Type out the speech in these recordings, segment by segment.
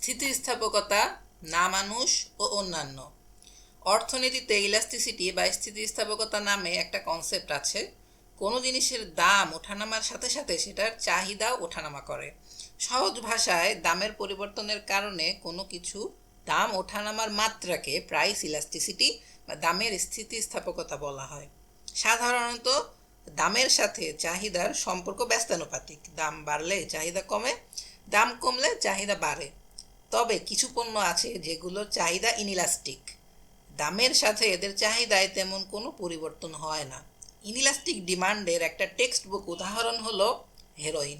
স্থিতিস্থাপকতা না মানুষ ও অন্যান্য। অর্থনীতিতে ইলাস্টিসিটি বা স্থিতিস্থাপকতা নামে একটা কনসেপ্ট আছে। কোনো জিনিসের দাম ওঠানামার সাথে সাথে সেটার চাহিদাও ওঠানামা করে। সহজ ভাষায় দামের পরিবর্তনের কারণে কোনো কিছু দাম ওঠানামার মাত্রাকে প্রাইস ইলাস্টিসিটি বা দামের স্থিতিস্থাপকতা বলা হয়। সাধারণত দামের সাথে চাহিদার সম্পর্ক ব্যস্তানুপাতিক। দাম বাড়লে চাহিদা কমে, দাম কমলে চাহিদা বাড়ে। তবে কিছু পণ্য আছে যেগুলোর চাহিদা ইনিলাস্টিক দামের সাথে এদের চাহিদায় তেমন কোনো পরিবর্তন হয় না। ইনিলাস্টিক ডিমান্ডের একটা টেক্সট বুক উদাহরণ হলো হেরোইন।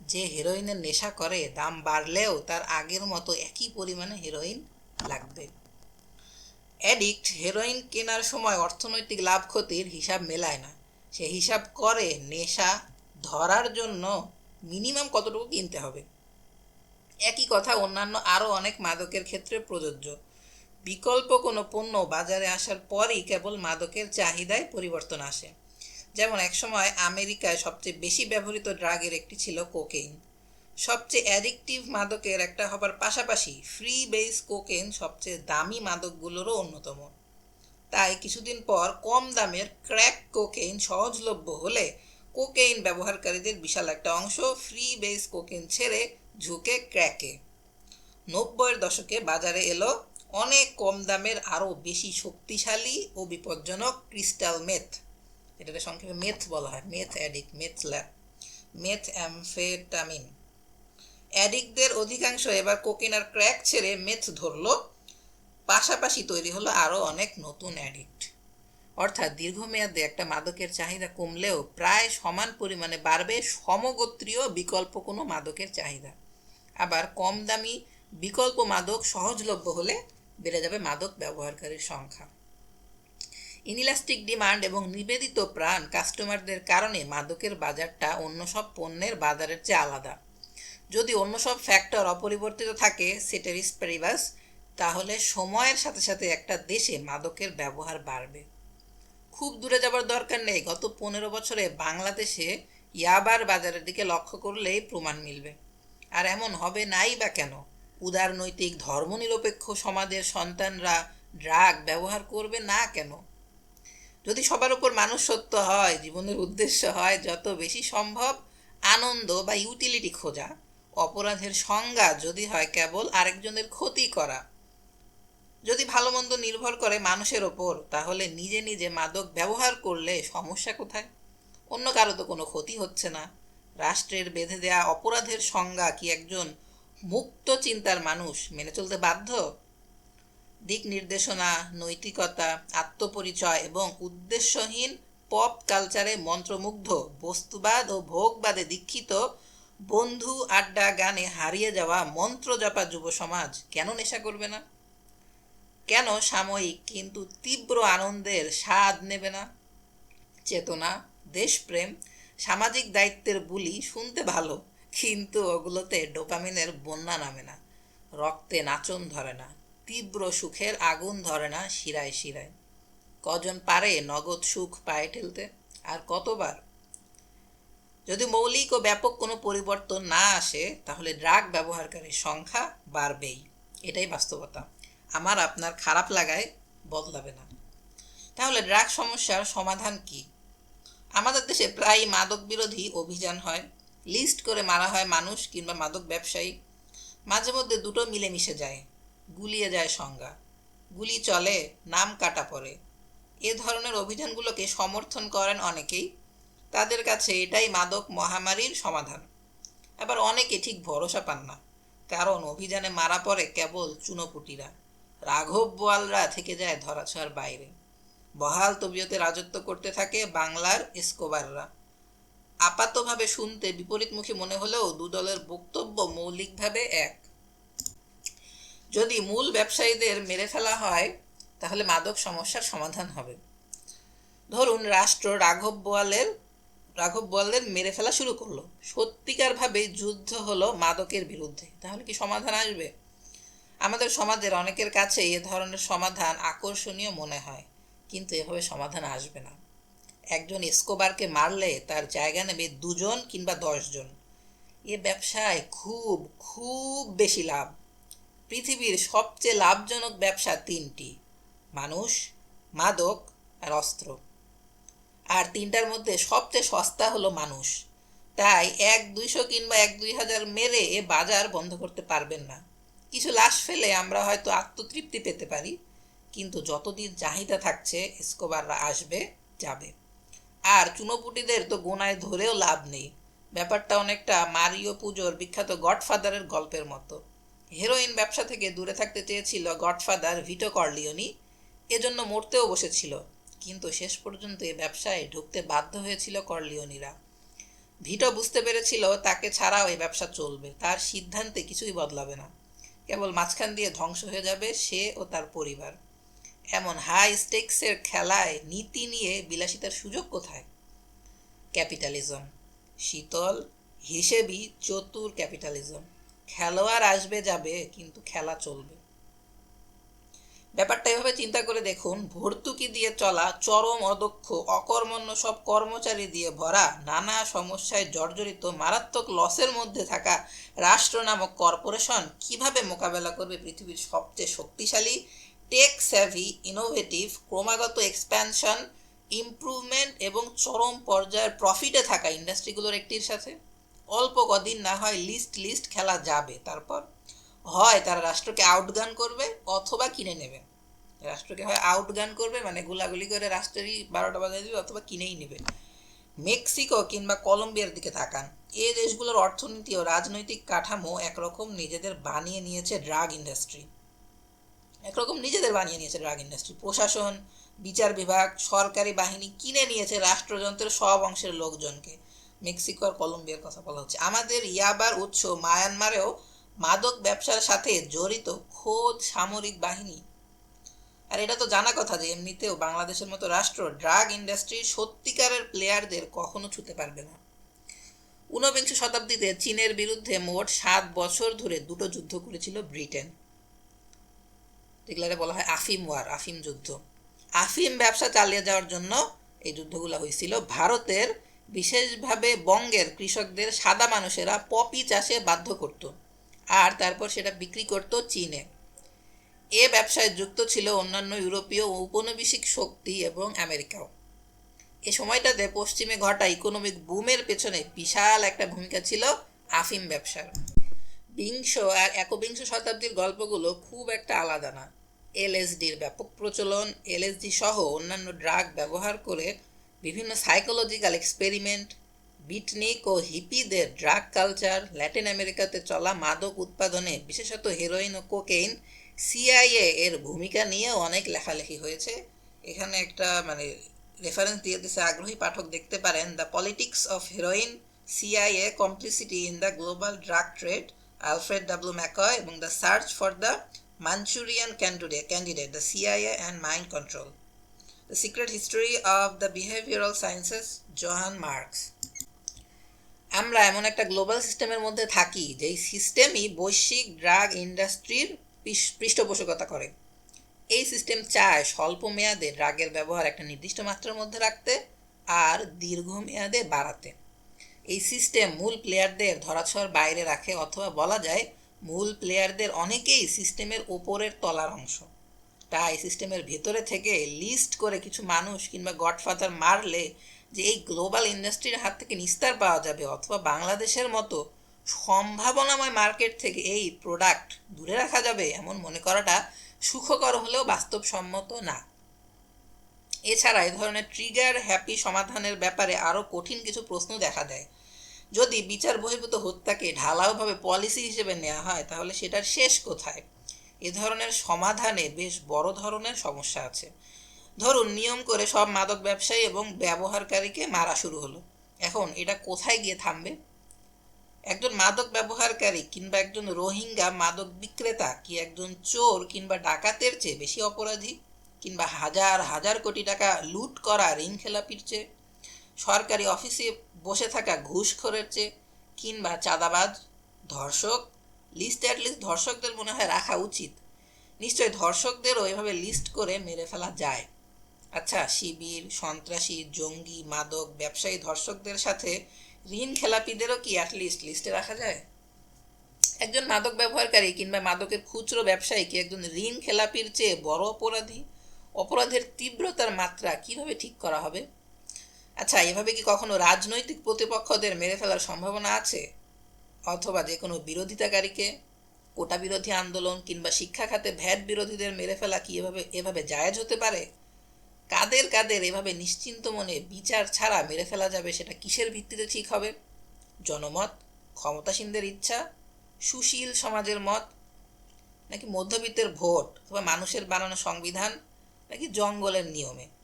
যে হেরোইনের নেশা করে, দাম বাড়লেও তার আগের মতো একই পরিমাণে হেরোইন লাগবে। অ্যাডিক্ট হেরোইন কেনার সময় অর্থনৈতিক লাভ ক্ষতির হিসাব মেলায় না। সে হিসাব করে নেশা ধরার জন্য মিনিমাম কতটুকু কিনতে হবে? একই কথা অন্যান্য আরও অনেক মাদকের ক্ষেত্রে প্রযোজ্য। বিকল্প কোনো পণ্য বাজারে আসার পরই কেবল মাদকের চাহিদায় পরিবর্তন আসে। যেমন একসময় আমেরিকায় সবচেয়ে বেশি ব্যবহৃত ড্রাগের একটি ছিল কোকেইন। সবচেয়ে অ্যাডিকটিভ মাদকের একটা হবার পাশাপাশি ফ্রি বেস কোকেন সবচেয়ে দামি মাদকগুলোরও অন্যতম। তাই কিছুদিন পর কম দামের ক্র্যাক কোকেইন সহজলভ্য হলে কোকেইন ব্যবহারকারীদের বিশাল একটা অংশ ফ্রি বেস কোকেন ছেড়ে ঝুঁকে ক্র্যাকে। নব্বইয়ের দশকে বাজারে এলো অনেক কম দামের আরও বেশি শক্তিশালী ও বিপজ্জনক ক্রিস্টাল মেথ। এটাকে সংক্ষেপে মেথ বলা হয়, meth addict, meth lab, meth amphetamine. অ্যাডিকদের অধিকাংশ এবার কোকেন আর ক্র্যাক ছেড়ে মেথ ধরলো, পাশাপাশি তৈরি হলো আরও অনেক নতুন অ্যাডিক্ট। অর্থাৎ দীর্ঘমেয়াদে একটা মাদকের চাহিদা কমলেও প্রায় সমান পরিমাণে বাড়বে সমগোত্রীয় বিকল্প কোনো মাদকের চাহিদা। আবার কম দামি বিকল্প মাদক সহজলভ্য হলে বেড়ে যাবে মাদক ব্যবহারকারীর সংখ্যা। ইনিলাস্টিক ডিমান্ড এবং নিবেদিত প্রাণ কাস্টমারদের কারণে মাদকের বাজারটা অন্য সব পণ্যের বাজারের চেয়ে আলাদা। যদি অন্য সব ফ্যাক্টর অপরিবর্তিত থাকে সেটেরিস পেরিবাস তাহলে সময়ের সাথে সাথে একটা দেশে মাদকের ব্যবহার বাড়বে। খুব দূরে যাবার দরকার নেই, গত পনেরো বছরে বাংলাদেশে ইয়াবার বাজারের দিকে লক্ষ্য করলেই প্রমাণ মিলবে। আর এমন হবে নাই বা কেন? উদারনৈতিক ধর্মনিরপেক্ষ সমাজের সন্তানরা ড্রাগ ব্যবহার করবে না কেন? যদি সবার উপর মানুষ সত্য হয়, জীবনের উদ্দেশ্য হয়, যত বেশি সম্ভব আনন্দ বা ইউটিলিটি খোঁজা, অপরাধের সংজ্ঞা যদি হয় কেবল আরেকজনের ক্ষতি করা। যদি ভালো মন্দ নির্ভর করে মানুষের ওপর, তাহলে নিজে নিজে মাদক ব্যবহার করলে সমস্যা কোথায়? অন্য কারও তো কোনো ক্ষতি হচ্ছে না। রাষ্ট্রের বেঁধে দেয়া অপরাধের সংজ্ঞা কি একজন মুক্ত চিন্তার মানুষ মেনে চলতে বাধ্য? দিক নির্দেশনা, নৈতিকতা, আত্মপরিচয় এবং উদ্দেশ্যহীন পপ কালচারে মন্ত্রমুগ্ধ, বস্তুবাদ ও ভোগবাদে দীক্ষিত, বন্ধু আড্ডা গানে হারিয়ে যাওয়া মন্ত্রজপা যুব সমাজ কেন নেশা করবে না? কেন সাময়িক কিন্তু তীব্র আনন্দের স্বাদ নেবে না? চেতনা, দেশপ্রেম সামাজিক দায়িত্বের বুলি শুনতে ভালো, কিন্তু ওগুলোতে ডোপামিনের বন্যা নামে না। রক্তে নাচন ধরে না, তীব্র সুখের আগুন ধরে না শিরায় শিরায়। কজন পারে নগদ সুখ পায়ে ঠেলতে, আর কতবার? যদি মৌলিক ও ব্যাপক কোনো পরিবর্তন না আসে, তাহলে ড্রাগ ব্যবহারকারীর সংখ্যা বাড়বেই। এটাই বাস্তবতা। আমার আপনার খারাপ লাগায় বদলাবে না। তাহলে ড্রাগ সমস্যার সমাধান কি? আমাদের দেশে প্রায় মাদক বিরোধী অভিযান হয়। লিস্ট করে মারা হয় মানুষ কিংবা মাদক ব্যবসায়ী। মাঝে মধ্যে দুটো মিলেমিশে যায়। গুলিয়ে যায় সংজ্ঞা। গুলি চলে, নাম কাটা পড়ে। এ ধরনের অভিযানগুলোকে সমর্থন করেন অনেকেই। তাদের কাছে এটাই মাদক মহামারীর সমাধান। আবার অনেকে ঠিক ভরসা পান না। কারণ অভিযানে মারা পড়ে কেবল চুনোপুটিরা। রাঘব বোয়ালরা থেকে যায় ধরাছোঁয়ার বাইরে। বহাল তবিয়তে রাজত্ব করতে থাকে বাংলার এসকোবাররা। আপাতভাবে শুনতে বিপরীতমুখী মনে হলেও দু দলের বক্তব্য মৌলিকভাবে এক। যদি মূল ব্যবসায়ীদের মেরে ফেলা হয়, তাহলে মাদক সমস্যার সমাধান হবে। ধরুন, রাষ্ট্র রাঘব বোয়ালের, রাঘব বোয়ালদের মেরে ফেলা শুরু করল। সত্যিকারভাবে যুদ্ধ হলো মাদকের বিরুদ্ধে। তাহলে কি সমাধান আসবে? আমাদের সমাজের অনেকের কাছে এ ধরনের সমাধান আকর্ষণীয় মনে হয়। কিন্তু এভাবে সমাধান আসবে না। একজন এসকোবারকে মারলে তার জায়গা নেবে দুজন কিংবা দশজন। এ ব্যবসায় খুব খুব বেশি লাভ। পৃথিবীর সবচেয়ে লাভজনক ব্যবসা তিনটি, মানুষ, মাদক আর অস্ত্র। আর তিনটার মধ্যে সবচেয়ে সস্তা হলো মানুষ। তাই এক দুইশো কিংবা এক দুই হাজার মেরে এ বাজার বন্ধ করতে পারবেন না। কিছু লাশ ফেলে আমরা হয়তো আত্মতৃপ্তি পেতে পারি। কিন্তু যতদিন চাহিদা থাকছে, স্কোবাররা আসবে, যাবে। আর চুনোপুটিদের তো গোনায় ধরেও লাভ নেই। ব্যাপারটা অনেকটা মারিও পুজোর বিখ্যাত গডফাদারের গল্পের মতো। হেরোইন ব্যবসা থেকে দূরে থাকতে চেয়েছিল গডফাদার ভিটো কর্লিওনি। এজন্য মরতেও বসেছিল। কিন্তু শেষ পর্যন্ত এ ব্যবসায় ঢুকতে বাধ্য হয়েছিল কর্লিওনিরা। ভিটো বুঝতে পেরেছিল তাকে ছাড়াও এই ব্যবসা চলবে। তার সিদ্ধান্তে কিছুই বদলাবে না। কেবল মাঝখান দিয়ে ধ্বংস হয়ে যাবে সে ও তার পরিবার। এমন হাই স্টেকসের খেলায় নীতি নিয়ে বিলাসিতার সুযোগ কোথায়? ক্যাপিটালিজম শীতল হিসেবই চতুর ক্যাপিটালিজম খেলোয়াড় আসবে যাবে, কিন্তু খেলা চলবে। ব্যাপারটা এভাবে চিন্তা করে দেখুন, ভর্তুকি দিয়ে চলা, চরম অদক্ষ, অকর্মণ্য সব কর্মচারী দিয়ে ভরা, নানা সমস্যায় জর্জরিত, মারাত্মক লসের মধ্যে থাকা রাষ্ট্র নামক কর্পোরেশন কীভাবে মোকাবেলা করবে পৃথিবীর সবচেয়ে শক্তিশালী টেক স্যাভি ইনোভেটিভ ক্রমাগত এক্সপ্যানশন ইমপ্রুভমেন্ট এবং চরম পর্যায়ের প্রফিটে থাকা ইন্ডাস্ট্রিগুলোর একটির সাথে। অল্প কদিন না হয় লিস্ট লিস্ট খেলা যাবে। তারপর হয় তারা রাষ্ট্রকে আউটগান করবে অথবা কিনে নেবে। রাষ্ট্রকে হয় আউটগান করবে মানে গুলাগুলি করে রাষ্ট্রেরই বারোটা বাজায় দিবে অথবা কিনেই নেবে। মেক্সিকো কিংবা কলম্বিয়ার দিকে তাকান। এ দেশগুলোর অর্থনীতি ও রাজনৈতিক কাঠামো একরকম নিজেদের বানিয়ে নিয়েছে ড্রাগ ইন্ডাস্ট্রি একরকম নিজেদের বানিয়ে নিয়েছে ড্রাগ ইন্ডাস্ট্রি প্রশাসন, বিচার বিভাগ, সরকারি বাহিনী কিনে নিয়েছে রাষ্ট্রযন্ত্রের সব অংশের লোকজনকে। মেক্সিকো আর কলম্বিয়ার কথা বলা হচ্ছে। আমাদের ইয়াবার উৎস মায়ানমারেও মাদক ব্যবসার সাথে জড়িত খোদ সামরিক বাহিনী। আর এটা তো জানা কথা যে এমনিতেও বাংলাদেশের মতো রাষ্ট্র ড্রাগ ইন্ডাস্ট্রির সত্যিকারের প্লেয়ারদের কখনো ছুতে পারবে না। ঊনবিংশ শতাব্দীতে চীনের বিরুদ্ধে মোট সাত বছর ধরে দুটো যুদ্ধ করেছিল ব্রিটেন। যেগুলো বলা হয় আফিম ওয়ার, আফিম যুদ্ধ। আফিম ব্যবসা চালিয়ে যাওয়ার জন্য এই যুদ্ধগুলো হয়েছিল ভারতের বিশেষভাবে বঙ্গের কৃষকদের সাদা মানুষেরা পপি চাষে বাধ্য করত আর তারপর সেটা বিক্রি করত চীনে। এ ব্যবসায় যুক্ত ছিল অন্যান্য ইউরোপীয় ঔপনিবেশিক শক্তি এবং আমেরিকাও। এ সময়টাতে পশ্চিমে ঘটা ইকোনমিক বুমের পেছনে বিশাল একটা ভূমিকা ছিল আফিম ব্যবসার। বিংশ আর একবিংশ শতাব্দীর গল্পগুলো খুব একটা আলাদা না। এলএসডির ব্যাপক প্রচলন, এলএসডি সহ অন্যান্য ড্রাগ ব্যবহার করে বিভিন্ন সাইকোলজিক্যাল এক্সপেরিমেন্ট বিটনিক ও হিপিদের ড্রাগ কালচার ল্যাটিন আমেরিকাতে চলা মাদক উৎপাদনে, বিশেষত হেরোইন ও কোকেইন সিআইএ এর ভূমিকা নিয়েও অনেক লেখালেখি হয়েছে। এখানে একটা মানে রেফারেন্স দিয়ে দিচ্ছে আগ্রহী পাঠক দেখতে পারেন the politics of heroin CIA complicity in the global drug trade Alfred W McCoy এবং the search for the candidate candidate the CIA and mind control the secret history of the behavioural sciences Johan Marks আমরা এমন একটা global সিস্টেমের মধ্যে থাকি, যেই সিস্টেমই বৈশ্বিক drug ইন্ডাস্ট্রির পৃষ্ঠপোষকতা করে। এই সিস্টেম চায় স্বল্প মেয়াদে ড্রাগের ব্যবহার একটা নির্দিষ্ট মাত্রার মধ্যে রাখতে আর দীর্ঘমেয়াদে বাড়াতে। এই সিস্টেম মূল প্লেয়ারদের ধরাছোঁয়ার বাইরে রাখে অথবা বলা যায় মূল প্লেয়ারদের অনেকেই সিস্টেমের ওপরের তলার অংশ। তাই সিস্টেমের ভেতরে থেকে লিস্ট করে কিছু মানুষ কিংবা গডফাদার মারলে যে এই গ্লোবাল ইন্ডাস্ট্রির হাত থেকে নিস্তার পাওয়া যাবে অথবা বাংলাদেশের মতো সম্ভাবনাময় মার্কেট থেকে এই প্রোডাক্ট দূরে রাখা যাবে এমন মনে করাটা সুখকর হলেও বাস্তবসম্মত না। এছাড়া এ ধরনের ট্রিগার হ্যাপি সমাধানের ব্যাপারে আরও কঠিন কিছু প্রশ্ন দেখা দেয়। যদি বিচার বহির্ভূত হত্যাকে ঢালাওভাবে পলিসি হিসেবে নেওয়া হয়, তাহলে সেটার শেষ কোথায়? এ ধরনের সমাধানে বেশ বড় ধরনের সমস্যা আছে। ধরুন, নিয়ম করে সব মাদক ব্যবসায়ী এবং ব্যবহারকারীকে মারা শুরু হলো। এখন এটা কোথায় গিয়ে থামবে? একজন মাদক ব্যবহারকারী কিংবা একজন রোহিঙ্গা মাদক বিক্রেতা কি একজন চোর কিংবা ডাকাতের চেয়ে বেশি অপরাধী? কিংবা হাজার হাজার কোটি টাকা লুট করা ঋণ খেলাপির চেয়ে? সরকারি অফিসে বসে থাকা ঘুষখোরের চেয়ে কিংবা চাঁদাবাজ, ধর্ষক লিস্ট অ্যাটলিস্ট ধর্ষকদের মনে হয় রাখা উচিত। নিশ্চয় ধর্ষকদেরও এভাবে লিস্ট করে মেরে ফেলা যায়। আচ্ছা শিবির, সন্ত্রাসী, জঙ্গি, মাদক, ব্যবসায়ী ধর্ষকদের সাথে ঋণ খেলাপিদেরও কি অ্যাটলিস্ট লিস্টে রাখা যায়? একজন মাদক ব্যবহারকারী কিংবা মাদকের খুচরো ব্যবসায়ী কি একজন ঋণ খেলাপির চেয়ে বড় অপরাধী, অপরাধের তীব্রতার মাত্রা কীভাবে ঠিক করা হবে? আচ্ছা এভাবে কি কখনো রাজনৈতিক প্রতিপক্ষদের মেরে ফেলার সম্ভাবনা আছে? অথবা যে কোনো বিরোধিতাকারীকে? কোটা বিরোধী আন্দোলন কিংবা শিক্ষা খাতে ভ্যাট বিরোধীদের মেরে ফেলা কি এভাবে এভাবে জায়েজ হতে পারে? কাদের কাদের এভাবে নিশ্চিন্ত মনে বিচার ছাড়া মেরে ফেলা যাবে সেটা কিসের ভিত্তিতে ঠিক হবে? জনমত, ক্ষমতাসীনদের ইচ্ছা, সুশীল সমাজের মত, নাকি মধ্যবিত্তের ভোট, অথবা মানুষের বানানো সংবিধান, নাকি জঙ্গলের নিয়মে?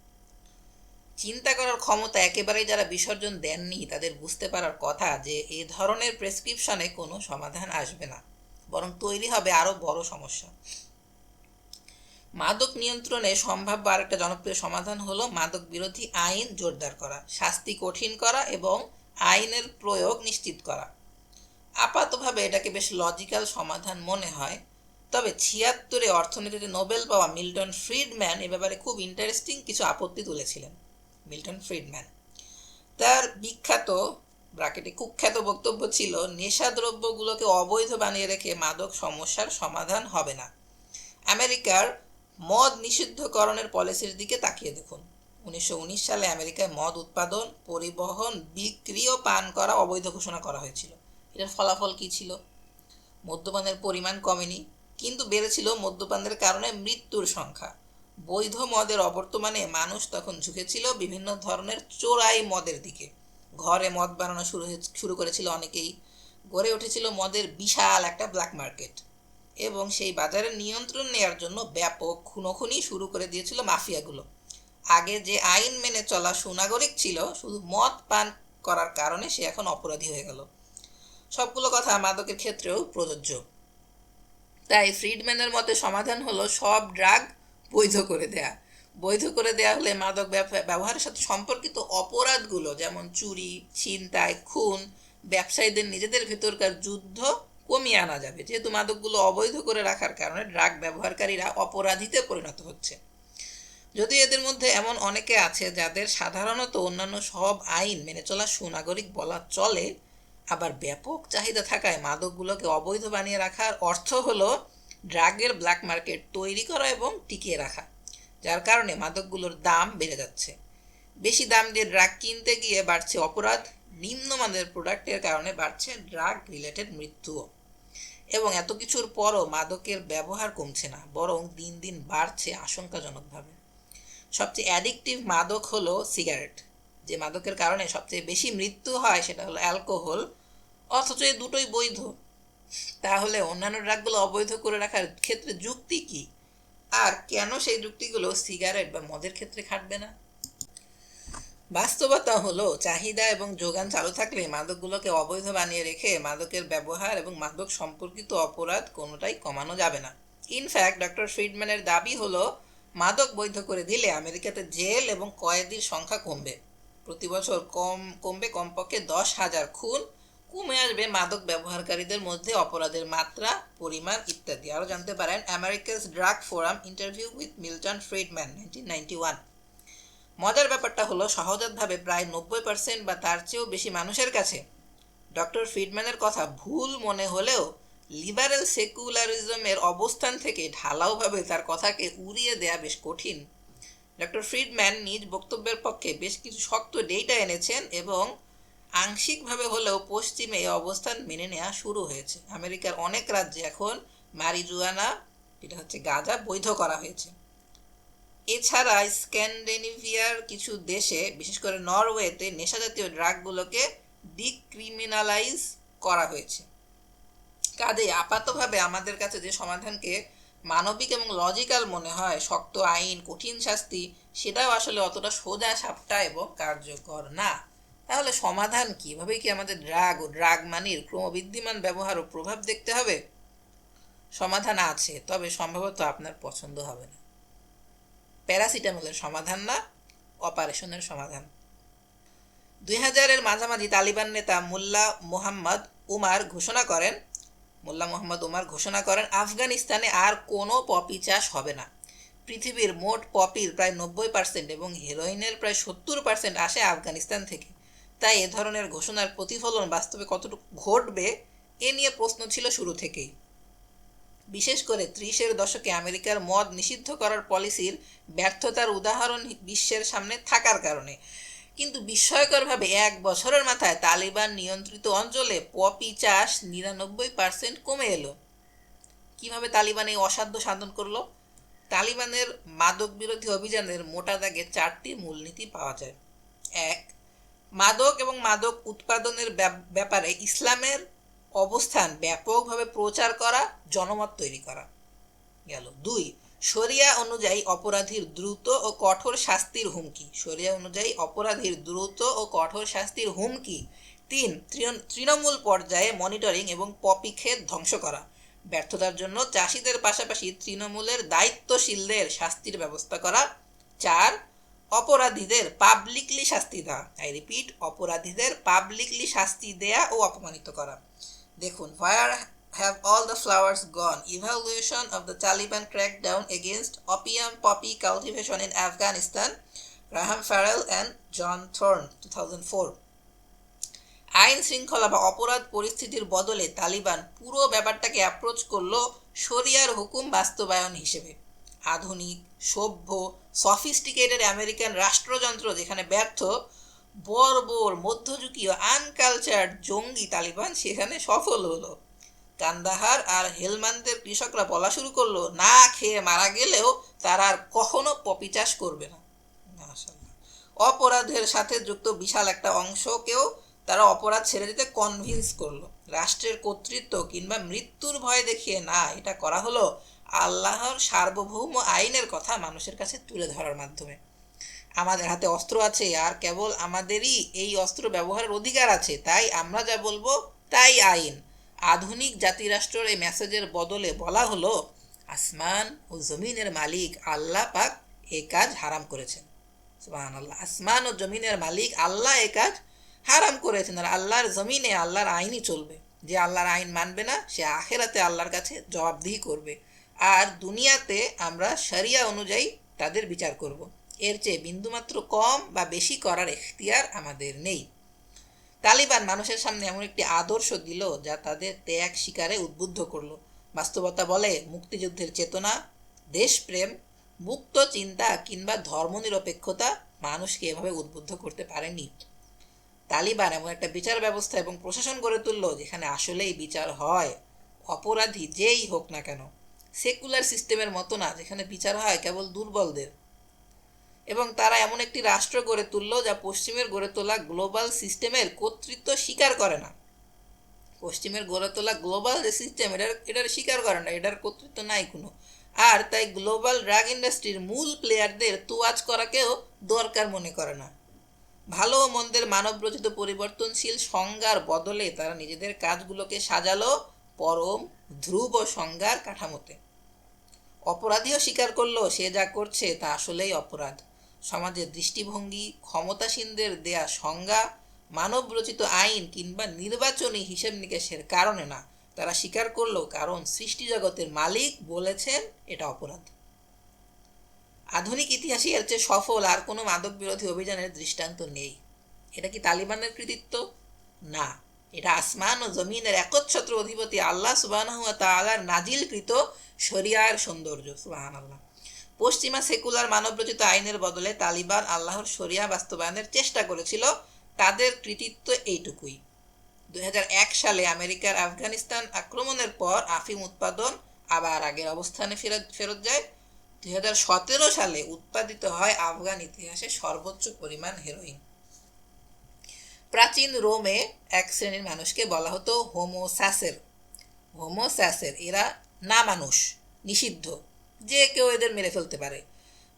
চিন্তা করার ক্ষমতা একেবারেই যারা বিসর্জন দেননি, তাদের বুঝতে পারার কথা যে এ ধরনের প্রেসক্রিপশনে কোনো সমাধান আসবে না। বরং তৈরি হবে আরও বড় সমস্যা। মাদক নিয়ন্ত্রণে সম্ভাব্য আরেকটা জনপ্রিয় সমাধান হলো মাদক বিরোধী আইন জোরদার করা, শাস্তি কঠিন করা এবং আইনের প্রয়োগ নিশ্চিত করা। আপাতভাবে এটাকে বেশ লজিক্যাল সমাধান মনে হয়, তবে ছিয়াত্তরে অর্থনীতিতে নোবেল পাওয়া মিল্টন ফ্রিডম্যান এ ব্যাপারে খুব ইন্টারেস্টিং কিছু আপত্তি তুলেছিলেন। Milton Friedman. তার বিখ্যাত, ব্রাকেটে কুখ্যাত বক্তব্য ছিল, নেশাদ্রব্যগুলোকে অবৈধ বানিয়ে রেখে মাদক সমস্যার সমাধান হবে না। আমেরিকার মদ নিষিদ্ধকরণের পলিসির দিকে তাকিয়ে দেখুন। উনিশশো উনিশ সালে আমেরিকায় মদ উৎপাদন, পরিবহন, বিক্রি ও পান করা অবৈধ ঘোষণা করা হয়েছিল। এটার ফলাফল কি ছিল? মদ্যপানের পরিমাণ কমেনি, কিন্তু বেড়েছিল মদ্যপানের কারণে মৃত্যুর সংখ্যা। বৈধ মদের অবর্তমানে মানুষ তখন ঝুঁকেছিল বিভিন্ন ধরনের চোরাই মদের দিকে। ঘরে মদ বানানো শুরু শুরু করেছিল অনেকেই। গড়ে উঠেছিল মদের বিশাল একটা ব্ল্যাক মার্কেট এবং সেই বাজারের নিয়ন্ত্রণ নেওয়ার জন্য ব্যাপক খুনোখুনি শুরু করে দিয়েছিল মাফিয়াগুলো। আগে যে আইন মেনে চলা সুনাগরিক ছিল, শুধু মদ পান করার কারণে সে এখন অপরাধী হয়ে গেল। সবগুলো কথা মাদকের ক্ষেত্রেও প্রযোজ্য। তাই ফ্রিডম্যানের মতে সমাধান হলো সব ড্রাগ বৈধ করে দেয়া। বৈধ করে দেয়া হলে মাদক ব্যবহারের সাথে সম্পর্কিত অপরাধগুলো যেমন চুরি, ছিনতাই, খুন, ব্যবসায়ীদের নিজেদের ভেতরকার যুদ্ধ কমিয়ে আনা যাবে। যেহেতু মাদকগুলো অবৈধ করে রাখার কারণে ড্রাগ ব্যবহারকারীরা অপরাধীতে পরিণত হচ্ছে। যদি এদের মধ্যে এমন অনেকে আছে যাদের সাধারণত অন্যান্য সব আইন মেনে চলা সুনাগরিক বলা চলে, আবার ব্যাপক চাহিদা থাকায় মাদকগুলোকে অবৈধ বানিয়ে রাখার অর্থ হলো ড্রাগের ব্ল্যাক মার্কেট তৈরি করা এবং টিকিয়ে রাখা, যার কারণে মাদকগুলোর দাম বেড়ে যাচ্ছে। বেশি দাম দিয়ে ড্রাগ কিনতে গিয়ে বাড়ছে অপরাধ, নিম্নমানের প্রোডাক্টের কারণে বাড়ছে ড্রাগ রিলেটেড মৃত্যুও। এবং এত কিছুর পরও মাদকের ব্যবহার কমছে না, বরং দিন দিন বাড়ছে আশঙ্কাজনকভাবে। সবচেয়ে অ্যাডিকটিভ মাদক হলো সিগারেট যে মাদকের কারণে সবচেয়ে বেশি মৃত্যু হয় সেটা হলো অ্যালকোহল অথচ এই দুটোই বৈধ। তাহলে অন্যান্য ড্রাগগুলো অবৈধ করে রাখার ক্ষেত্রে যুক্তি কি? আর কেন সেই যুক্তিগুলো সিগারেট বা মদের ক্ষেত্রে খাটবে না? বাস্তবতা হলো, চাহিদা এবং যোগান চালু থাকলে মাদকগুলোকে অবৈধ বানিয়ে রেখে মাদকের ব্যবহার এবং মাদক সম্পর্কিত অপরাধ কোনোটাই কমানো যাবে না। ইনফ্যাক্ট ডক্টর ফ্রিডম্যানের দাবি হলো, মাদক বৈধ করে দিলে আমেরিকাতে জেল এবং কয়েদির সংখ্যা কমবে। প্রতি বছর কম, কমবে কমপক্ষে দশ হাজার খুন কমে আসবে মাদক ব্যবহারকারীদের মধ্যে অপরাধের মাত্রা, পরিমাণ ইত্যাদি। আরও জানতে পারেন America's drug forum interview with Milton Friedman nineteen ninety one মজার ব্যাপারটা হলো, সহজাতভাবে প্রায় নব্বই পার্সেন্ট বা তার চেয়েও বেশি মানুষের কাছে ডক্টর ফ্রিডম্যানের কথা ভুল মনে হলেও লিবারেল সেকুলারিজমের অবস্থান থেকে ঢালাওভাবে তার কথাকে উড়িয়ে দেয়া বেশ কঠিন। ডক্টর ফ্রিডম্যান নিজ বক্তব্যের পক্ষে বেশ কিছু শক্ত ডেটা এনেছেন এবং আংশিকভাবে হলেও পশ্চিমে এই অবস্থান মেনে নেওয়া শুরু হয়েছে। আমেরিকার অনেক রাজ্যে এখন মারিজুয়ানা, এটা হচ্ছে গাঁজা, বৈধ করা হয়েছে। এছাড়া স্ক্যান্ডেনিভিয়ার কিছু দেশে, বিশেষ করে নরওয়েতে, নেশাজাতীয় ড্রাগগুলোকে ডিক্রিমিনালাইজ করা হয়েছে। কাজেই আপাতভাবে আমাদের কাছে যে সমাধানকে মানবিক এবং লজিক্যাল মনে হয়, শক্ত আইন, কঠিন শাস্তি, সেটাও আসলে অতটা সোজা সাপটা এবং কার্যকর না। তাহলে সমাধান কি এভাবে কি আমাদের ড্রাগ ও ড্রাগ মানির ক্রমবিদ্যমান ব্যবহার ও প্রভাব দেখতে হবে? সমাধান আছে, তবে সম্ভবত আপনার পছন্দ হবে না। প্যারাসিটামলের সমাধান না, অপারেশনের সমাধান। দুই হাজারের মাঝামাঝি তালিবান নেতা মোল্লা মোহাম্মদ উমার ঘোষণা করেন, মোল্লা মোহাম্মদ উমার ঘোষণা করেন, আফগানিস্তানে আর কোনো পপি চাষ হবে না। পৃথিবীর মোট পপির প্রায় নব্বই পার্সেন্ট এবং হেরোইনের প্রায় সত্তর পার্সেন্ট আসে আফগানিস্তান থেকে। তাই এ ধরনের ঘোষণার প্রতিফলন বাস্তবে কতটুকু ঘটবে, এ নিয়ে প্রশ্ন ছিল শুরু থেকেই। বিশেষ করে ত্রিশের দশকে আমেরিকার মদ নিষিদ্ধ করার পলিসির ব্যর্থতার উদাহরণ বিশ্বের সামনে থাকার কারণে। কিন্তু বিস্ময়করভাবে এক বছরের মাথায় তালিবান নিয়ন্ত্রিত অঞ্চলে পপি চাষ নিরানব্বই পার্সেন্ট কমে এলো। কীভাবে তালিবান এই অসাধ্য সাধন করল? তালিবানের মাদক বিরোধী অভিযানের মোটা দাগে চারটি মূলনীতি পাওয়া যায়। এক মাদক এবং মাদক উৎপাদনের ব্যাপ- ব্যাপারে ইসলামের অবস্থান ব্যাপকভাবে প্রচার করা, জনমত তৈরি করা। গেল। দুই, শরিয়া অনুযায়ী অপরাধীর দ্রুত ও কঠোর শাস্তির হুমকি। শরিয়া অনুযায়ী অপরাধীর দ্রুত ও কঠোর শাস্তির হুমকি। তিন তৃণমূল পর্যায়ে মনিটরিং এবং পপি ক্ষেত ধ্বংস করা। ব্যর্থতার জন্য চাষিদের পাশাপাশি তৃণমূলের দায়িত্বশীলদের শাস্তির ব্যবস্থা করা। চার অপরাধীদের পাবলিকলি শাস্তি দেওয়া। আই রিপিট অপরাধীদের পাবলিকলি শাস্তি দেয়া ও অপমানিত করা। দেখুন where have all the flowers gone evaluation of the Taliban crackdown against opium poppy cultivation in Afghanistan Graham Farrell and John Thorne two thousand four আইন শৃঙ্খলা বা অপরাধ পরিস্থিতির বদলে তালিবান পুরো ব্যাপারটাকে অ্যাপ্রোচ করল শরিয়ার হুকুম বাস্তবায়ন হিসেবে। আধুনিক, সভ্য সফিস্টিকেটেড আমেরিকান রাষ্ট্রযন্ত্র যেখানে ব্যর্থ, বর্বর, মধ্যযুগীয় আনকালচার্ড জঙ্গি তালিবান সেখানে সফল হলো। কান্দাহার আর হেলমান্দের কৃষকরা বলা শুরু করল, না খেয়ে মারা গেলেও তারা আর কখনো পপি চাষ করবে না। অপরাধের সাথে যুক্ত বিশাল একটা অংশকেও তারা অপরাধ ছেড়ে দিতে কনভিন্স করল। রাষ্ট্রের কর্তৃত্ব কিংবা মৃত্যুর ভয় দেখিয়ে, না, এটা করা হলো আল্লাহর সার্বভৌম আইনের কথা মানুষের কাছে তুলে ধরার মাধ্যমে। আমাদের হাতে অস্ত্র আছে, আর কেবল আমাদেরই এই অস্ত্র ব্যবহারের অধিকার আছে। তাই আমরা যা বলব, তাই আইন। আধুনিক জাতিরাষ্ট্রের এই মেসেজের বদলে বলা হলো, আসমান ও জমিনের মালিক আল্লাহ পাক এ কাজ হারাম করেছেন। আল্লাহ আসমান ও জমিনের মালিক আল্লাহ এ কাজ হারাম করেছেন, আর আল্লাহর জমিনে আল্লাহর আইনই চলবে। যে আল্লাহর আইন মানবে না, সে আখেরাতে আল্লাহর কাছে জবাবদিহি করবে। আর দুনিয়াতে আমরা শরিয়া অনুযায়ী তাদের বিচার করব। এর চেয়ে বিন্দুমাত্র কম বা বেশি করার এখতিয়ার আমাদের নেই। তালিবান মানুষের সামনে এমন একটি আদর্শ দিল যা তাদের ত্যাগ শিকারে উদ্বুদ্ধ করল। বাস্তবতা বলে মুক্তিযুদ্ধের চেতনা, দেশপ্রেম, মুক্ত চিন্তা কিংবা ধর্মনিরপেক্ষতা মানুষকে এভাবে উদ্বুদ্ধ করতে পারেনি। তালিবান এমন একটা বিচার ব্যবস্থা এবং প্রশাসন গড়ে তুললো যেখানে আসলেই বিচার হয়, অপরাধী যেই হোক না কেন। সেকুলার সিস্টেমের মতো না, যেখানে বিচার হয় কেবল দুর্বলদের। এবং তারা এমন একটি রাষ্ট্র গড়ে তুললো যা পশ্চিমের গড়ে তোলা গ্লোবাল সিস্টেমের কর্তৃত্ব স্বীকার করে না। পশ্চিমের গড়ে তোলা গ্লোবাল যে সিস্টেম, এটার এটার স্বীকার করে না, এটার কর্তৃত্ব নাই কোনো। আর তাই গ্লোবাল ড্রাগ ইন্ডাস্ট্রির মূল প্লেয়ারদের তোয়াজ করাকেও দরকার মনে করে না। ভালো ও মন্দের মানবরচিত পরিবর্তনশীল সংজ্ঞার বদলে তারা নিজেদের কাজগুলোকে সাজালো পরম ধ্রুব সংজ্ঞার কাঠামোতে। অপরাধীও স্বীকার করল, সে যা করছে তা আসলেই অপরাধ। সমাজের দৃষ্টিভঙ্গি, ক্ষমতাসীনদের দেয়া সংজ্ঞা, মানবরচিত আইন কিংবা নির্বাচনী হিসেব নিকেশের কারণে না, তারা স্বীকার করল কারণ সৃষ্টি জগতের মালিক বলেছেন এটা অপরাধ। আধুনিক ইতিহাসে এর চেয়ে সফল, আর কোনো মাদক বিরোধী অভিযানের দৃষ্টান্ত নেই। এটা কি তালিবানের কৃতিত্ব? না। এটা আসমান ও জমিনের একচ্ছত্র অধিপতি আল্লাহ সুবাহ তালার নাজিলকৃত শরিয়ার সৌন্দর্য সুবাহান আল্লাহ পশ্চিমা সেকুলার মানবরচিত আইনের বদলে তালিবান আল্লাহর শরিয়া বাস্তবায়নের চেষ্টা করেছিল, তাদের কৃতিত্ব এইটুকুই। দুই হাজার এক সালে আমেরিকার আফগানিস্তান আক্রমণের পর আফিম উৎপাদন আবার আগের অবস্থানে ফেরত ফেরত যায়। দুই হাজার সতেরো সালে উৎপাদিত হয় আফগান ইতিহাসে সর্বোচ্চ পরিমাণ হেরোইন। প্রাচীন রোমে এক শ্রেণির মানুষকে বলা হতো হোমোস্যাসের হোমোস্যাসের এরা না মানুষ, নিষিদ্ধ, যে কেউ এদের মেরে ফেলতে পারে।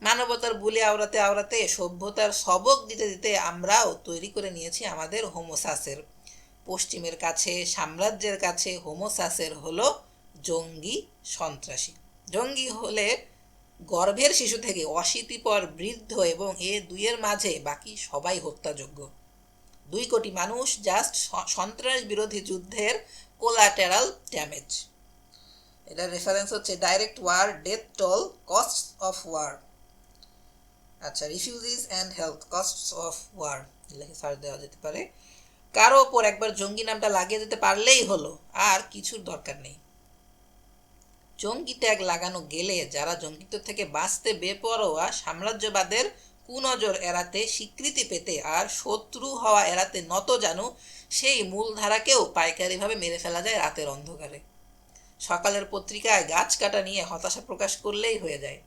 মানবতার বুলি আওড়াতে আওড়াতে, সভ্যতার সবক দিতে দিতে আমরাও তৈরি করে নিয়েছি আমাদের হোমোসাসের পশ্চিমের কাছে, সাম্রাজ্যের কাছে হোমোসাসের হলো জঙ্গি সন্ত্রাসী। জঙ্গি হলে গর্ভের শিশু থেকে অশীতিপর, বৃদ্ধ এবং এ দুইয়ের মাঝে বাকি সবাই হত্যাযোগ্য। দুই কোটি মানুষ জাস্ট সন্ত্রাস বিরোধী যুদ্ধের কোলাটেরাল ড্যামেজ এটা রেফারেন্স হচ্ছে direct war death toll cost of war আচ্ছা refugees and health cost of war লিখে সার্চ দেওয়া যেতে পারে। কারও ওপর একবার জঙ্গি নামটা লাগিয়ে দিতে পারলেই হলো, আর কিছুর দরকার নেই। জঙ্গি ট্যাগ লাগানো গেলে যারা জঙ্গিত্ব থেকে বাঁচতে বেপরোয়া সাম্রাজ্যবাদের কুনজর এড়াতে স্বীকৃতি পেতে আর শত্রু হওয়া এড়াতে নত জানু, সেই মূলধারাকেও পাইকারিভাবে মেরে ফেলা যায় রাতের অন্ধকারে। সকালের পত্রিকায় গাছ কাটা নিয়ে হতাশা প্রকাশ করলেই হয়ে যায়।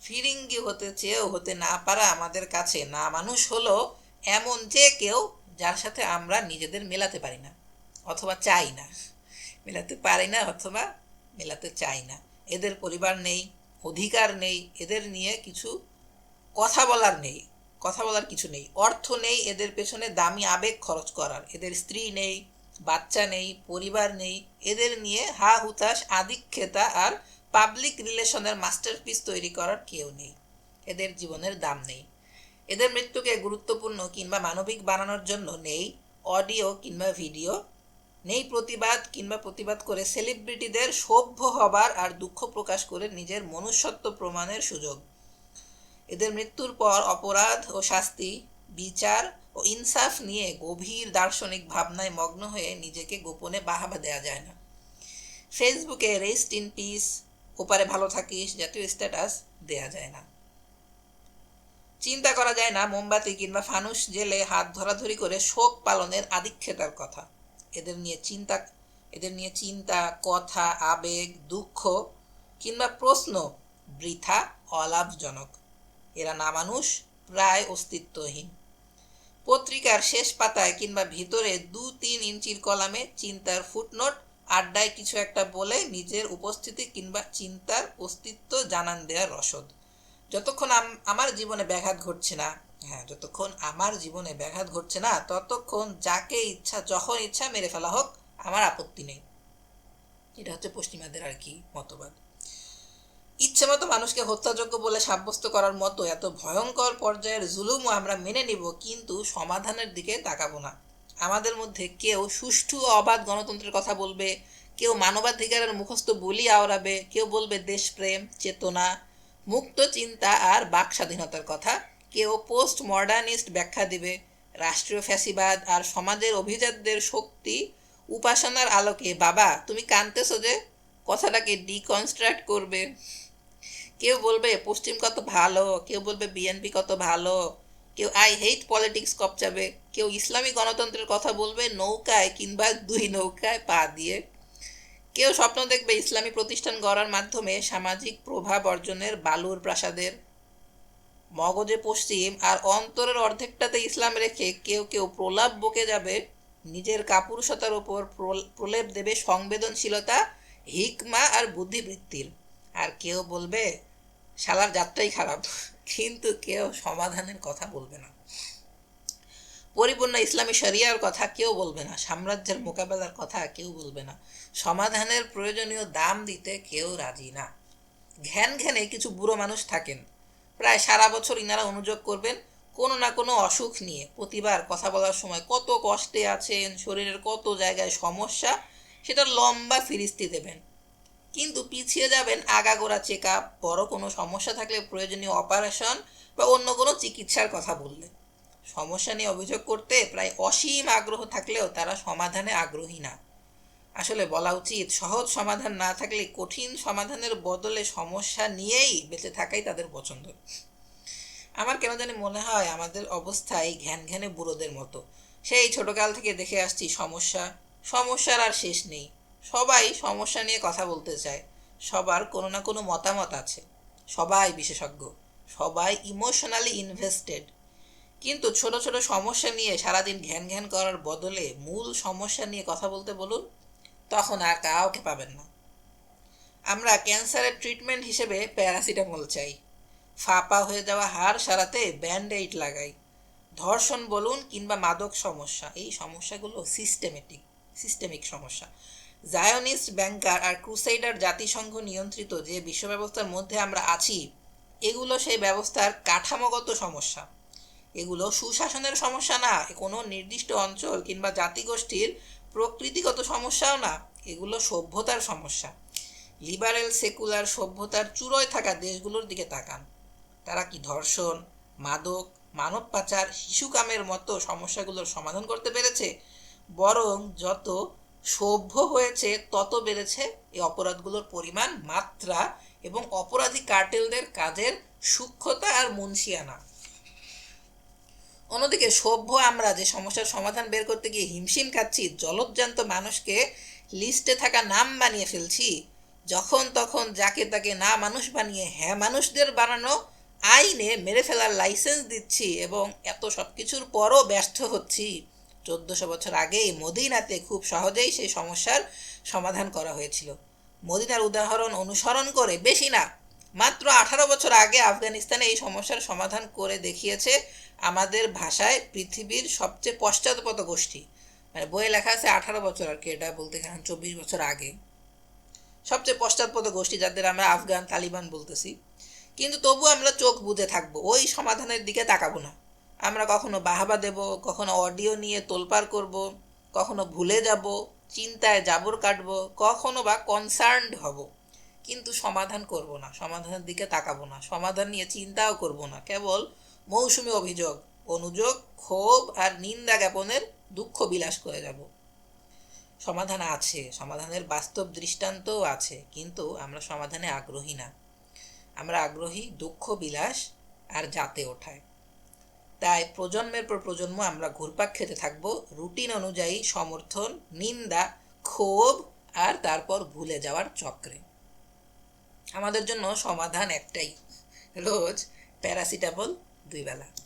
ফিরিঙ্গি হতে চেয়েও হতে না পারা আমাদের কাছে না মানুষ হলো এমন যে কেউ যার সাথে আমরা নিজেদের মেলাতে পারি না, অথবা চাই না। মেলাতে পারি না অথবা মেলাতে চাই না। এদের পরিবার নেই, অধিকার নেই, এদের নিয়ে কিছু কথা বলার নেই, কথা বলার কিছু নেই। অর্থ নেই এদের পেছনে, দামি আবেগ খরচ করার। এদের স্ত্রী নেই, বাচ্চা নেই, পরিবার নেই। এদের নিয়ে হা হুতাশ, আদিক্ষেতা আর পাবলিক রিলেশনের মাস্টারপিস তৈরি করার কেউ নেই। এদের জীবনের দাম নেই। এদের মৃত্যুকে গুরুত্বপূর্ণ কিংবা মানবিক বানানোর জন্য নেই অডিও কিংবা ভিডিও, নেই প্রতিবাদ কিংবা প্রতিবাদ করে সেলিব্রিটিদের সভ্য হবার আর দুঃখ প্রকাশ করে নিজের মনুষ্যত্ব প্রমাণের সুযোগ। এদের মৃত্যুর পর অপরাধ ও শাস্তি, বিচার ও ইনসাফ নিয়ে গভীর দার্শনিক ভাবনায় মগ্ন হয়ে নিজেকে গোপনে বাহাবা দেওয়া যায় না। ফেসবুকে রেস্ট ইন পিস, ওপারে ভালো থাকিস জাতীয় স্ট্যাটাস দেয়া যায় না। চিন্তা করা যায় না মোমবাতি কিংবা ফানুস জেলে হাত ধরাধরি করে শোক পালনের আদিক্ষেতার কথা। এদের নিয়ে চিন্তা, এদের নিয়ে চিন্তা, কথা, আবেগ, দুঃখ কিংবা প্রশ্ন বৃথা অলাভজনক। এরা না মানুষ প্রায় অস্তিত্বহীন। পত্রিকার শেষ পাতায় কিংবা ভিতরে দু তিন ইঞ্চির কলামে চিন্তার ফুটনোট, আড্ডায় কিছু একটা বলে নিজের উপস্থিতি কিংবা চিন্তার অস্তিত্ব জানান দেওয়ার রসদ। যতক্ষণ আমার জীবনে ব্যাঘাত ঘটছে না হ্যাঁ যতক্ষণ আমার জীবনে ব্যাঘাত ঘটছে না, ততক্ষণ যাকে ইচ্ছা, যখন ইচ্ছা মেরে ফেলা হোক, আমার আপত্তি নেই। এটা হচ্ছে পশ্চিমাদের আর কি মতবাদ। ইচ্ছে মতো মানুষকে হত্যাযোগ্য বলে সাব্যস্ত করার মতো এত ভয়ঙ্কর পর্যায়ের জুলুমও আমরা মেনে নিব, কিন্তু সমাধানের দিকে তাকাবো না। আমাদের মধ্যে কেউ সুষ্ঠু অবাধ গণতন্ত্রের কথা বলবে, কেউ মানবাধিকারের মুখস্থ বলি আওড়াবে, কেউ বলবে দেশপ্রেম, চেতনা, মুক্ত চিন্তা আর বাক স্বাধীনতার কথা। কেউ পোস্ট মডার্নিস্ট ব্যাখ্যা দিবে, রাষ্ট্রীয় ফ্যাসিবাদ আর সমাজের অভিজাতদের শক্তি উপাসনার আলোকে। বাবা, তুমি কানতেছো যে? কথাটাকে ডিকনস্ট্রাক্ট করবে। কেউ বলবে পশ্চিম কত ভালো, কেউ বলবে বিএনপি কত ভালো, কেউ আই হেট পলিটিক্স কপচাবে, কেউ ইসলামী গণতন্ত্রের কথা বলবে নৌকায় কিংবা দুই নৌকায় পা দিয়ে, কেউ স্বপ্ন দেখবে ইসলামী প্রতিষ্ঠান গড়ার মাধ্যমে সামাজিক প্রভাব অর্জনের বালুর প্রাসাদের, মগজে পশ্চিম আর অন্তরের অর্ধেকটাতে ইসলাম রেখে কেউ কেউ প্রলাপ বকে যাবে, নিজের কাপুরুষতার ওপর প্রলেপ দেবে সংবেদনশীলতা, হিকমা আর বুদ্ধিবৃত্তির। আর কেউ বলবে, শালার যাত্রাই খারাপ। কিন্তু কেউ সমাধানের কথা বলবে না। পরিপূর্ণ ইসলামী শরিয়ার কথা কেউ বলবে না, সাম্রাজ্যের মোকাবেলার কথা কেউ বলবে না, সমাধানের প্রয়োজনীয় দাম দিতে কেউ রাজি না। ঘ্যান ঘ্যানে কিছু বুড়ো মানুষ থাকেন, প্রায় সারা বছর ইনারা অনুযোগ করবেন কোনো না কোনো অসুখ নিয়ে। প্রতিবার কথা বলার সময় কত কষ্টে আছেন, শরীরের কত জায়গায় সমস্যা, সেটা লম্বা ফিরিস্তি দেবেন। কিন্তু পিছিয়ে যাবেন আগাগোড়া চেক আপ বড় কোনো সমস্যা থাকলে প্রয়োজনীয় অপারেশন বা অন্য কোনো চিকিৎসার কথা বললে। সমস্যা নিয়ে অভিযোগ করতে প্রায় অসীম আগ্রহ থাকলেও তারা সমাধানে আগ্রহী না। আসলে বলা উচিত, সহজ সমাধান না থাকলে কঠিন সমাধানের বদলে সমস্যা নিয়েই বেঁচে থাকাই তাদের পছন্দ। আমার কেন জানি মনে হয় আমাদের অবস্থায় ঘ্যান ঘ্যানে বুড়োদের মতো। সেই ছোটকাল থেকে দেখে আসছি সমস্যা, সমস্যার আর শেষ নেই। সবাই সমস্যা নিয়ে কথা বলতে চায়। সবার কোনো না কোনো মতামত আছে। সবাই বিশেষজ্ঞ। সবাই ইমোশনালি ইনভেস্টেড কিন্তু ছোট ছোট সমস্যা নিয়ে সারাদিন ঘ্যান ঘ্যান করার বদলে মূল সমস্যা নিয়ে কথা বলতে বলুন, তখন আর কাউকে পাবেন না। আমরা ক্যান্সারের ট্রিটমেন্ট হিসেবে প্যারাসিটামল চাই। ফাঁপা হয়ে যাওয়া হাড় সারাতে ব্যান্ড লাগাই। ধর্ষণ বলুন কিংবা মাদক সমস্যা, এই সমস্যাগুলো সিস্টেমেটিক সিস্টেমিক সমস্যা। জায়োনিস্ট ব্যাংকার আর ক্রুসাইডার জাতিসংঘ নিয়ন্ত্রিত যে বিশ্ব ব্যবস্থার মধ্যে আমরা আছি, এগুলো সেই ব্যবস্থার কাঠামোগত সমস্যা। এগুলো সুশাসনের সমস্যা না, কোনো নির্দিষ্ট অঞ্চল কিংবা জাতিগোষ্ঠীর প্রকৃতিগত সমস্যাও না, এগুলো সভ্যতার সমস্যা। লিবারেল সেকুলার সভ্যতার চূড়োয় থাকা দেশগুলোর দিকে তাকান। তারা কি ধর্ষণ, মাদক, মানব পাচার, শিশু কামের মতো সমস্যাগুলোর সমাধান করতে পেরেছে? বরং যত সভ্য হয়েছে, তত বেড়েছে। এই অপরাধগুলোর পরিমাণ, মাত্রা এবং অপরাধী কার্টেলদের কাজের সূক্ষ্মতা আর মুন্সিয়ানা। অন্যদিকে, সভ্য আমরা যে সমস্যার সমাধান বের করতে গিয়ে হিমশিম খাচ্ছি, জলজ্জান্ত মানুষকে লিস্টে থাকা নাম বানিয়ে ফেলছি, যখন তখন যাকে তাকে না মানুষ বানিয়ে হ্যাঁ মানুষদের বানানো আইনে মেরে ফেলার লাইসেন্স দিচ্ছি এবং এত সব কিছুর পরও ব্যর্থ হচ্ছি। চোদ্দশো বছর আগেই মদিনাতে খুব সহজেই সেই সমস্যার সমাধান করা হয়েছিল। মদিনার উদাহরণ অনুসরণ করে বেশি না, মাত্র আঠারো বছর আগে আফগানিস্তানে এই সমস্যার সমাধান করে দেখিয়েছে আমাদের ভাষায় পৃথিবীর সবচেয়ে পশ্চাৎপদ গোষ্ঠী। মানে বইয়ে লেখা আছে আঠারো বছর আর কি, এটা বলতে গেলে চব্বিশ বছর আগে। সবচেয়ে পশ্চাৎপদ গোষ্ঠী যাদের আমরা আফগান তালিবান বলতেছি। কিন্তু তবু আমরা চোখ বুঝে থাকব, ওই সমাধানের দিকে তাকাবো না। আমরা কখনো বাহাবা দেব, কখনো অডিও নিয়ে তোলপাড় করব, কখনো ভুলে যাব, চিন্তায় জাবর কাটব, কখনো বা কনসার্নড হব। কিন্তু সমাধান করব না, সমাধানের দিকে তাকাবো না, সমাধান নিয়ে চিন্তাও করব না। কেবল মৌসুমি অভিযোগ, অনুযোগ, ক্ষোভ আর নিন্দা জ্ঞাপনের দুঃখ বিলাস করে যাব। সমাধান আছে, সমাধানের বাস্তব দৃষ্টান্তও আছে, কিন্তু আমরা সমাধানে আগ্রহী না। আমরা আগ্রহী, দুঃখ বিলাস আর জাতে ওঠায়। তাই প্রজন্মের পর প্রজন্ম আমরা ঘুরপাক খেতে থাকব। রুটিন অনুযায়ী সমর্থন, নিন্দা, ক্ষোভ আর তারপর ভুলে যাওয়ার চক্রে। আমাদের জন্য সমাধান একটাই, রোজ প্যারাসিটামল দুই বেলা।